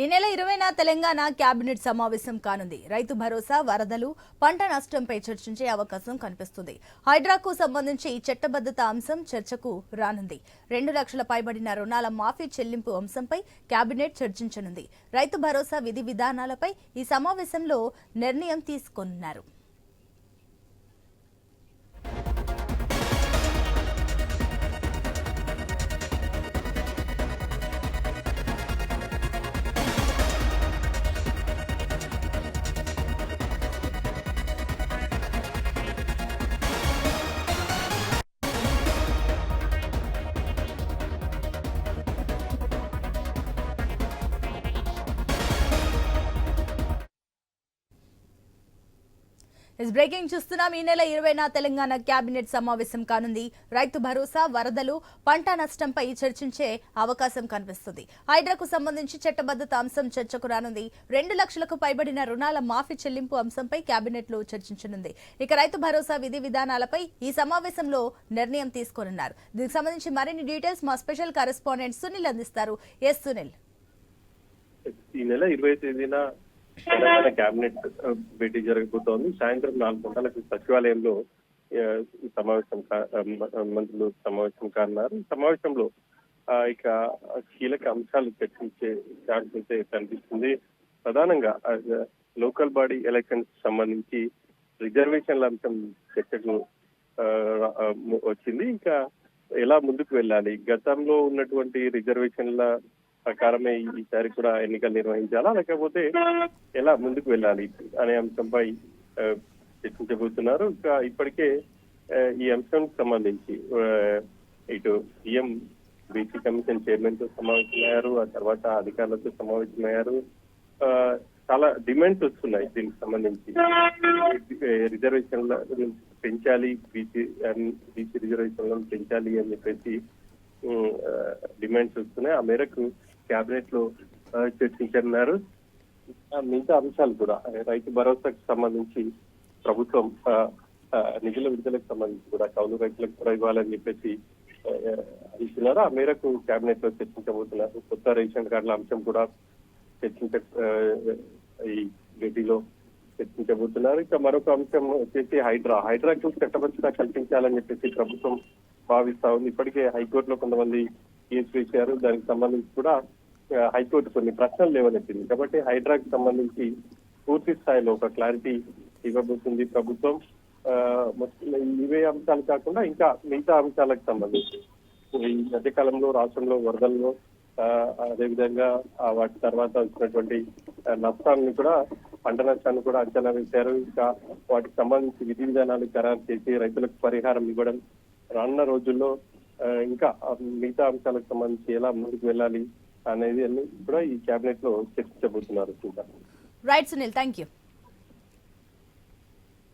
ఈ నెల ఇరవైన తెలంగాణ కేబినెట్ సమావేశం కానుంది. రైతు భరోసా వరదలు పంట నష్టంపై చర్చించే అవకాశం కనిపిస్తుంది. హైడ్రాకు సంబంధించి చట్టబద్ధత అంశం చర్చకు రానుంది. రెండు లక్షల పైబడిన రుణాల మాఫీ చెల్లింపు అంశంపై కేబినెట్ చర్చించనుంది. రైతు భరోసా విధి విధానాలపై ఈ సమావేశంలో నిర్ణయం తీసుకోనున్నారు. ఇస్ బ్రేకింగ్ చూస్తున్నాం ఈ నెల ఇరవైన తెలంగాణ కేబినెట్ సమావేశం కానుంది రైతు భరోసా వరదలు పంట నష్టంపై చర్చించే అవకాశం కనిపిస్తుంది. హైడ్రాకు సంబంధించి చట్టబద్ధత అంశం చర్చకు రానుంది. రెండు లక్షలకు పైబడిన రుణాల మాఫీ చెల్లింపు అంశంపై కేబినెట్లో చర్చించనుంది. ఇక రైతు భరోసా విధి విధానాలపై ఈ సమావేశంలో నిర్ణయం తీసుకోనున్నారు. దీనికి సంబంధించి మరిన్ని డీటెయిల్స్ మా స్పెషల్ కరెస్పాండెంట్ సునీల్ అందిస్తారు. ఎస్ సునీల్. ఈ నెల ఇరవై తేదీన తెలంగాణ కేబినెట్ uh, భేటీ జరగబోతోంది. సాయంత్రం నాలుగు గంటలకు సచివాలయంలో uh, సమావేశం కా- um, మంత్రులు సమావేశం కానున్నారు. సమావేశంలో uh, ఇక కీలక అంశాలు చర్చించే ఛాన్స్ అయితే కనిపిస్తుంది. ప్రధానంగా లోకల్ బాడీ ఎలక్షన్స్ సంబంధించి రిజర్వేషన్ల అంశం చర్చకు వచ్చింది. ఇంకా ఎలా ముందుకు వెళ్ళాలి? గతంలో ఉన్నటువంటి రిజర్వేషన్ల ప్రకారమే ఈసారి కూడా ఎన్నికలు నిర్వహించాలా? లేకపోతే ఎలా ముందుకు వెళ్ళాలి అనే అంశంపై చర్చించబోతున్నారు. ఇంకా ఇప్పటికే ఈ అంశానికి సంబంధించి ఇటు సీఎం బీసీ కమిషన్ చైర్మన్తో సమావేశమయ్యారు ఆ తర్వాత అధికారులతో సమావేశమయ్యారు. ఆ, చాలా డిమాండ్స్ వస్తున్నాయి దీనికి సంబంధించి. రిజర్వేషన్ల పెంచాలి బీసీ బీసీ రిజర్వేషన్లను పెంచాలి అని చెప్పేసి డిమాండ్స్ వస్తున్నాయి. ఆ మేరకు కేబినెట్లో ఆ, చర్చించనున్నారు. మిగతా అంశాలు కూడా రైతు భరోసాకు సంబంధించి ప్రభుత్వం నిధుల విడుదలకు సంబంధించి కూడా కౌలు రైతులకు కూడా ఇవ్వాలని చెప్పేసి ఇస్తున్నారు ఆ, మేరకు కేబినెట్లో చర్చించబోతున్నారు. కొత్త రేషన్ కార్డుల అంశం కూడా చర్చించ ఈ భేటీలో చర్చించబోతున్నారు. ఇక మరొక అంశం వచ్చేసి హైడ్రా. హైడ్రాకు చట్టబద్ధత కల్పించాలని చెప్పేసి ప్రభుత్వం భావిస్తా ఉంది. ఇప్పటికే హైకోర్టులో కొంతమంది కేసు వేశారు. దానికి సంబంధించి కూడా హైకోర్టు కొన్ని ప్రశ్నలు లేవనెత్తింది. కాబట్టి హైడ్రాకి సంబంధించి పూర్తి స్థాయిలో ఒక క్లారిటీ ఇవ్వబోతుంది ప్రభుత్వం. ఆ, మొత్తం ఇవే అంశాలు కాకుండా ఇంకా మిగతా అంశాలకు సంబంధించి. ఈ మధ్యకాలంలో రాష్ట్రంలో వరదల్లో ఆ, అదేవిధంగా వాటి తర్వాత వచ్చినటువంటి నష్టాలను కూడా పంట నష్టాన్ని కూడా అంచనా వేశారు ఇంకా వాటికి సంబంధించి విధి విధానాలు ఖరారు చేసి రైతులకు పరిహారం ఇవ్వడం రానున్న రోజుల్లో ఇంకా మిగతా అంశాలకు సంబంధించి ఎలా ముందుకు వెళ్ళాలి అనేది కూడా ఈ కేబినెట్లో చర్చించబోతున్నారు రైట్ సునీల్ థ్యాంక్ యూ